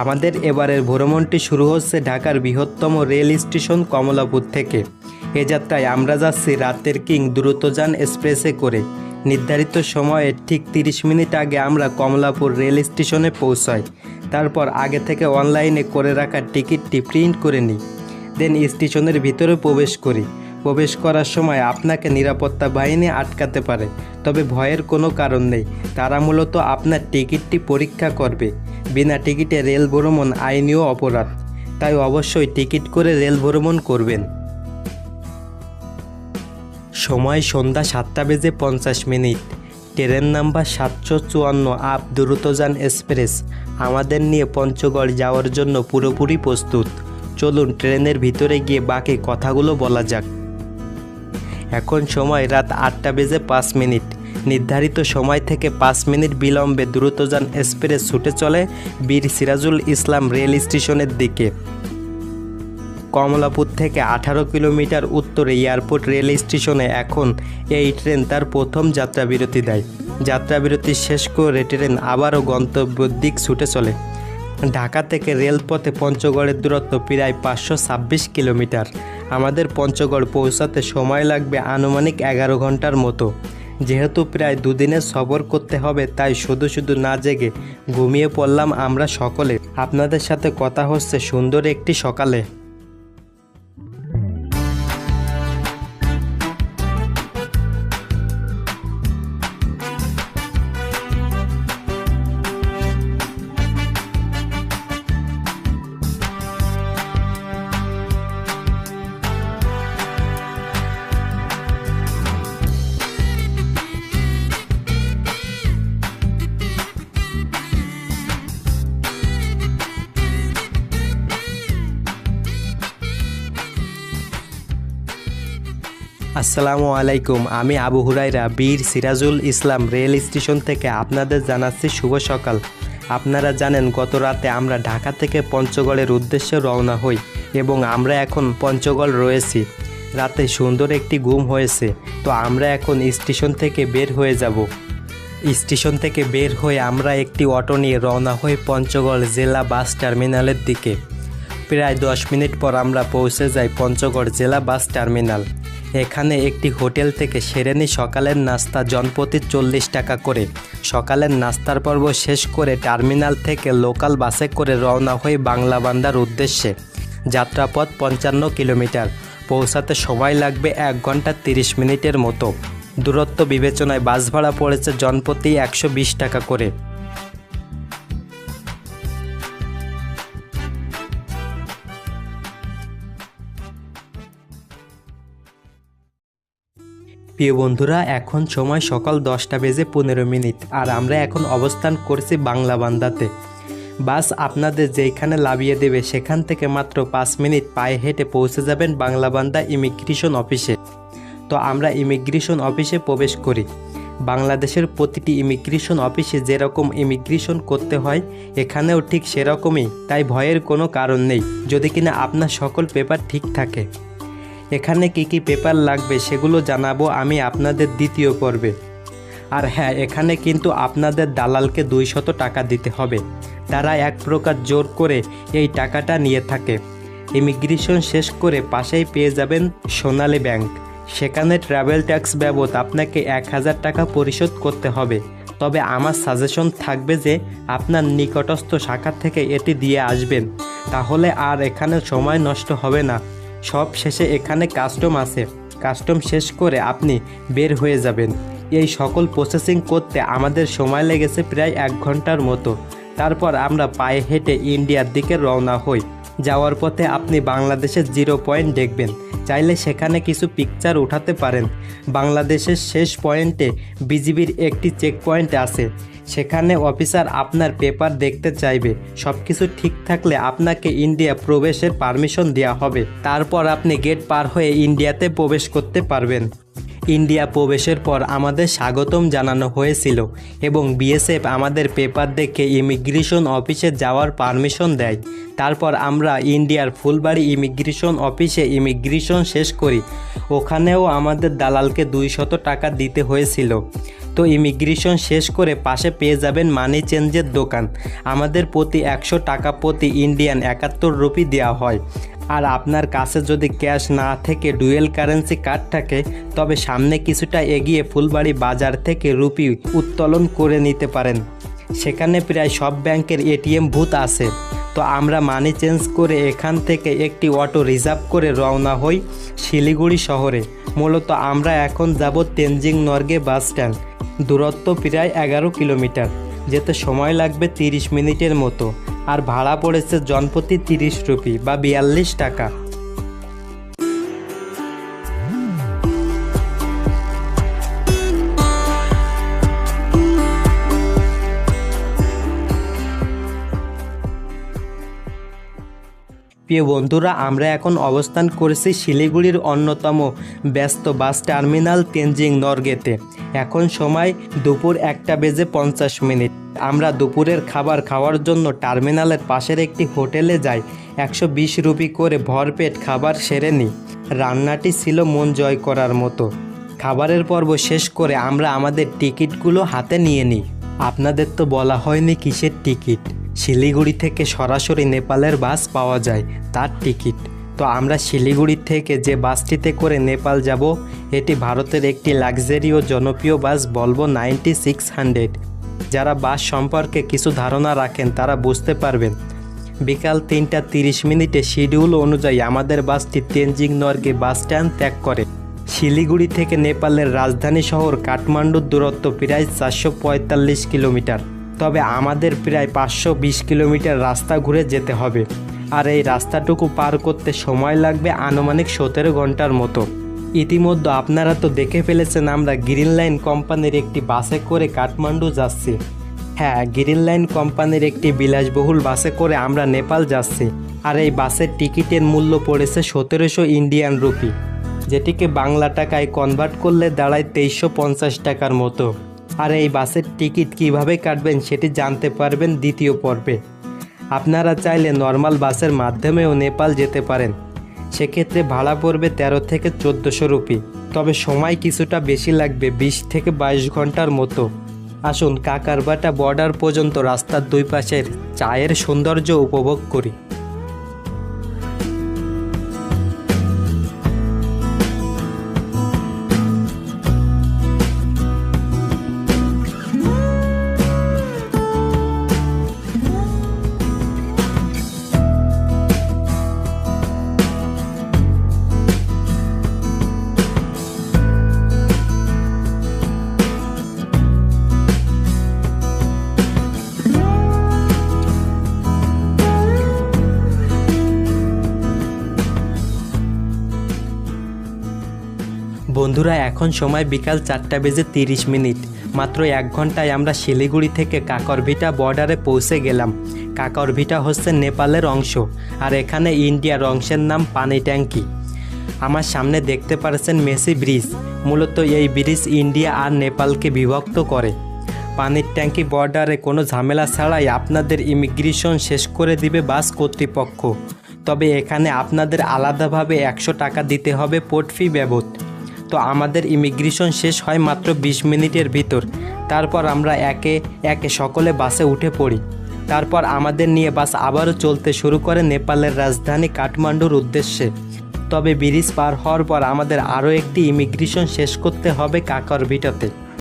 আমাদের এবারের ভ্রমণটি শুরু হচ্ছে ঢাকার বৃহত্তম রেল স্টেশন কমলাপুর থেকে। এ যাত্রায় আমরা যাচ্ছি রাতের কিং দ্রুতযান এক্সপ্রেসে করে। নির্ধারিত সময়ে ঠিক তিরিশ মিনিট আগে আমরা কমলাপুর রেল স্টেশনে পৌঁছাই। তারপর আগে থেকে অনলাইনে করে রাখা টিকিটটি প্রিন্ট করে নিই। দেন স্টেশনের ভিতরে প্রবেশ করি। প্রবেশ করার সময় আপনাকে নিরাপত্তা বাহিনী আটকাতে পারে। তবে ভয়ের কোনো কারণ নেই। তারা মূলত আপনার টিকিটটি পরীক্ষা করবে। বিনা টিকিটে রেল ভ্রমণ আইনীয় অপরাধ, তাই অবশ্যই টিকিট করে রেল ভ্রমণ করবেন। সময় সন্ধ্যা সাতটা বেজে পঞ্চাশ মিনিট। ট্রেন নাম্বার সাতশো চুয়ান্ন আপ দ্রুতযান এক্সপ্রেস। আমাদের নিয়ে পঞ্চগড় যাওয়ার জন্য পুরোপুরি প্রস্তুত। চলুন ট্রেনের ভিতরে গিয়ে বাকি কথাগুলো বলা যাক। এখন সময় রাত আটটা বেজে পাঁচ মিনিট। নির্ধারিত সময় থেকে পাঁচ মিনিট বিলম্বে দ্রুতযান এক্সপ্রেস ছুটে চলে বীর সিরাজুল ইসলাম রেল স্টেশনের দিকে। কমলাপুর থেকে আঠারো কিলোমিটার উত্তরে এয়ারপোর্ট রেল স্টেশনে এখন এই ট্রেন তার প্রথম যাত্রাবিরতি দেয়। যাত্রাবিরতি শেষ করে ট্রেন আবারও গন্তব্যের দিক ছুটে চলে। ঢাকা থেকে রেলপথে পঞ্চগড়ের দূরত্ব প্রায় পাঁচশো ছাব্বিশ কিলোমিটার। আমাদের পঞ্চগড় পৌঁছাতে সময় লাগবে আনুমানিক এগারো ঘণ্টার মতো। যেহেতু প্রায় দুদিনের সবর করতে হবে, তাই শুধু শুধু না জেগে ঘুমিয়ে পড়লাম আমরা সকলে। আপনাদের সাথে কথা হচ্ছে সুন্দর একটি সকালে। আসসালামু আলাইকুম, আমি আবু হুরাইরা বীর সিরাজুল ইসলাম রেল স্টেশন থেকে আপনাদের জানাচ্ছি শুভ সকাল। আপনারা জানেন, গত রাতে আমরা ঢাকা থেকে পঞ্চগড়ের উদ্দেশ্যে রওনা হই এবং আমরা এখন পঞ্চগড় রয়েছি। রাতে সুন্দর একটি ঘুম হয়েছে, তো আমরা এখন স্টেশন থেকে বের হয়ে যাব। স্টেশন থেকে বের হয়ে আমরা একটি অটো নিয়ে রওনা হই পঞ্চগড় জেলা বাস টার্মিনালের দিকে। প্রায় দশ মিনিট পর আমরা পৌঁছে যাই পঞ্চগড় জেলা বাস টার্মিনাল। এখানে একটি হোটেল থেকে সেরে নিই সকালের নাস্তা জনপ্রতি চল্লিশ টাকা করে। সকালের নাস্তার পর্ব শেষ করে টার্মিনাল থেকে লোকাল বাসে করে রওনা হই বাংলাবান্ধার উদ্দেশ্যে। যাত্রাপথ পঞ্চান্ন কিলোমিটার। পৌঁছাতে সময় লাগবে এক ঘণ্টা তিরিশ মিনিটের মতো। দূরত্ব বিবেচনায় বাস ভাড়া পড়েছে জনপ্রতি একশো টাকা করে। প্রিয় বন্ধুরা, এখন সময় সকাল দশটা বেজে পনেরো মিনিট, আর আমরা এখন অবস্থান করছি বাংলা বান্দাতে। বাস আপনাদের যেখানে লাভিয়ে দেবে, সেখান থেকে মাত্র পাঁচ মিনিট পায়ে হেঁটে পৌঁছে যাবেন বাংলাবান্ধা ইমিগ্রেশন অফিসে। তো আমরা ইমিগ্রেশন অফিসে প্রবেশ করি। বাংলাদেশের প্রতিটি ইমিগ্রেশন অফিসে যেরকম ইমিগ্রেশন করতে হয়, এখানেও ঠিক সেরকমই, তাই ভয়ের কোনো কারণ নেই। যদি কিনা আপনার সকল পেপার ঠিক থাকে। এখানে কি কি পেপার লাগবে সেগুলো জানাব আমি আপনাদের দ্বিতীয় পর্বে। আর হ্যাঁ এখানে কিন্তু আপনাদের দালালকে দুইশত টাকা দিতে হবে। তারা এক প্রকার জোর করে এই টাকাটা নিয়ে থাকে। ইমিগ্রেশন শেষ করে পাশেই পেয়ে যাবেন সোনালী ব্যাংক। সেখানে ট্রাভেল ট্যাক্স বাবদ আপনাকে এক হাজার টাকা পরিশোধ করতে হবে। তবে আমার সাজেশন থাকবে যে আপনার নিকটস্থ শাখা থেকে এটি দিয়ে আসবেন। তাহলে আর এখানে সময় নষ্ট হবে না। সব শেষে এখানে কাস্টম আছে। কাস্টম শেষ করে আপনি বের হয়ে যাবেন। এই সকল প্রসেসিং করতে আমাদের সময় লেগেছে প্রায় এক ঘণ্টার মতো। তারপর আমরা পায়ে হেঁটে ইন্ডিয়ার দিকে রওনা হই। যাওয়ার পথে আপনি বাংলাদেশের জিরো পয়েন্ট দেখবেন। চাইলে সেখানে কিছু পিকচার উঠাতে পারেন। বাংলাদেশের শেষ পয়েন্টে বিজিবির একটি চেক পয়েন্ট আছে। সেখানে অফিসার আপনার পেপার দেখতে চাইবে। সব কিছু ঠিক থাকলে আপনাকে ইন্ডিয়া প্রবেশের পারমিশন দেওয়া হবে। তারপর আপনি গেট পার হয়ে ইন্ডিয়াতে প্রবেশ করতে পারবেন। ইন্ডিয়া প্রবেশের পর আমাদের স্বাগতম জানানো হয়েছিল এবং বিএসএফ আমাদের পেপার দেখে ইমিগ্রেশন অফিসে যাওয়ার পারমিশন দেয়। তারপর আমরা ইন্ডিয়ার ফুলবাড়ি ইমিগ্রেশন অফিসে ইমিগ্রেশন শেষ করি। ওখানেও আমাদের দালালকে দুইশত টাকা দিতে হয়েছিল। তো ইমিগ্রেশন শেষ করে পাশে পেয়ে যাবেন মানি চেঞ্জের দোকান। আমাদের প্রতি একশো টাকা প্রতি ইন্ডিয়ান একাত্তর রুপি দেওয়া হয়। আর আপনার কাছে যদি ক্যাশ না থেকে ডুয়েল কারেন্সি কার্ড থাকে, তবে সামনে কিছুটা এগিয়ে ফুলবাড়ি বাজার থেকে রুপি উত্তোলন করে নিতে পারেন। সেখানে প্রায় সব ব্যাংকের এটিএম বুথ আছে। তো আমরা মানি চেঞ্জ করে এখান থেকে একটি অটো রিজার্ভ করে রওনা হই শিলিগুড়ি শহরে। মূলত আমরা এখন যাব তেনজিং নর্গে বাস স্ট্যান্ড। দূরত্ব প্রায় এগারো কিলোমিটার। যেতে সময় লাগবে তিরিশ মিনিটের মতো। আর ভাড়া পড়েছে জনপ্রতি তিরিশ রুপি বা বিয়াল্লিশ টাকা। প্রিয় বন্ধুরা, আমরা এখন অবস্থান করেছি শিলিগুড়ির অন্যতম ব্যস্ত বাস টার্মিনাল তেনজিং নরগেতে এখন সময় দুপুর একটা বেজে পঞ্চাশ মিনিট। আমরা দুপুরের খাবার খাওয়ার জন্য টার্মিনালের পাশের একটি হোটেলে যাই। একশো বিশ রুপি করে ভরপেট খাবার সেরে নিই। রান্নাটি ছিল মন জয় করার মতো। খাবারের পর্ব শেষ করে আমরা আমাদের টিকিটগুলো হাতে নিয়ে নিই। আপনাদের তো বলা হয়নি কিসের টিকিট। শিলিগুড়ি থেকে সরাসরি নেপালের বাস পাওয়া যায়, তার টিকিট। তো আমরা শিলিগুড়ি থেকে যে বাসটিতে করে নেপাল যাব, এটি ভারতের একটি লাক্সারি ও জনপ্রিয় বাস বলব নাইনটি সিক্স হান্ড্রেড। যারা বাস সম্পর্কে কিছু ধারণা রাখেন, তারা বুঝতে পারবেন। বিকাল তিনটা তিরিশ মিনিটে শিডিউল অনুযায়ী আমাদের বাসটি তেনজিং নর্গে বাস স্ট্যান্ড ত্যাগ করে। শিলিগুড়ি থেকে নেপালের রাজধানী শহর কাঠমান্ডুর দূরত্ব প্রায় চারশো পঁয়তাল্লিশ কিলোমিটার। তবে আমাদের প্রায় পাঁচশো বিশ কিলোমিটার রাস্তা ঘুরে যেতে হবে। আর এই রাস্তাটুকু পার করতে সময় লাগবে আনুমানিক সতেরো ঘণ্টার মতো। ইতিমধ্যে আপনারা তো দেখে ফেলেছেন আমরা গ্রিন লাইন কোম্পানির একটি বাসে করে কাঠমান্ডু যাচ্ছি। হ্যাঁ গ্রিন লাইন কোম্পানির একটি বিলাসবহুল বাসে করে আমরা নেপাল যাচ্ছি। আর এই বাসের টিকিটের মূল্য পড়েছে সতেরোশো ইন্ডিয়ান রুপি, যেটিকে বাংলা টাকায় কনভার্ট করলে দাঁড়ায় তেইশশো পঞ্চাশ টাকার মতো। আর এই বাসের টিকিট কীভাবে কাটবেন সেটি জানতে পারবেন দ্বিতীয় পর্বে। আপনারা চাইলে নর্মাল বাসের মাধ্যমেও নেপাল যেতে পারেন। সেক্ষেত্রে ভাড়া পড়বে তেরো থেকে চোদ্দোশো রুপি। তবে সময় কিছুটা বেশি লাগবে বিশ থেকে বাইশ ঘণ্টার মতো। আসুন কাকারবাটা বর্ডার পর্যন্ত রাস্তার দুই পাশের চায়ের সৌন্দর্য উপভোগ করি। বন্ধুরা, এখন সময় বিকাল চারটা বেজে তিরিশ মিনিট। মাত্র এক ঘন্টায় আমরা শিলিগুড়ি থেকে কাকরভিটা বর্ডারে পৌঁছে গেলাম। কাকরভিটা হচ্ছে নেপালের অংশ, আর এখানে ইন্ডিয়ার অংশের নাম পানি ট্যাঙ্কি। আমার সামনে দেখতে পারছেন মেসি ব্রিজ, মূলত এই ব্রিজ ইন্ডিয়া আর নেপালকে বিভক্ত করে। পানির ট্যাঙ্কি বর্ডারে কোনো ঝামেলা ছাড়াই আপনাদের ইমিগ্রেশন শেষ করে দিবে বাস কর্তৃপক্ষ। তবে এখানে আপনাদের আলাদাভাবে একশো টাকা দিতে হবে পোর্ট ফি বাবদ তো আমাদের ইমিগ্রেশন শেষ হয় মাত্র বিশ মিনিটের ভিতর। তারপর আমরা একে একে সকলে বাসে উঠে পড়ি। তারপর আমাদের নিয়ে বাস আবারও চলতে শুরু করে নেপালের রাজধানী কাঠমান্ডুর উদ্দেশ্যে। তবে ব্রিজ পার হওয়ার পর আমাদের আরও একটি ইমিগ্রেশন শেষ করতে হবে কাকরভিটাতে।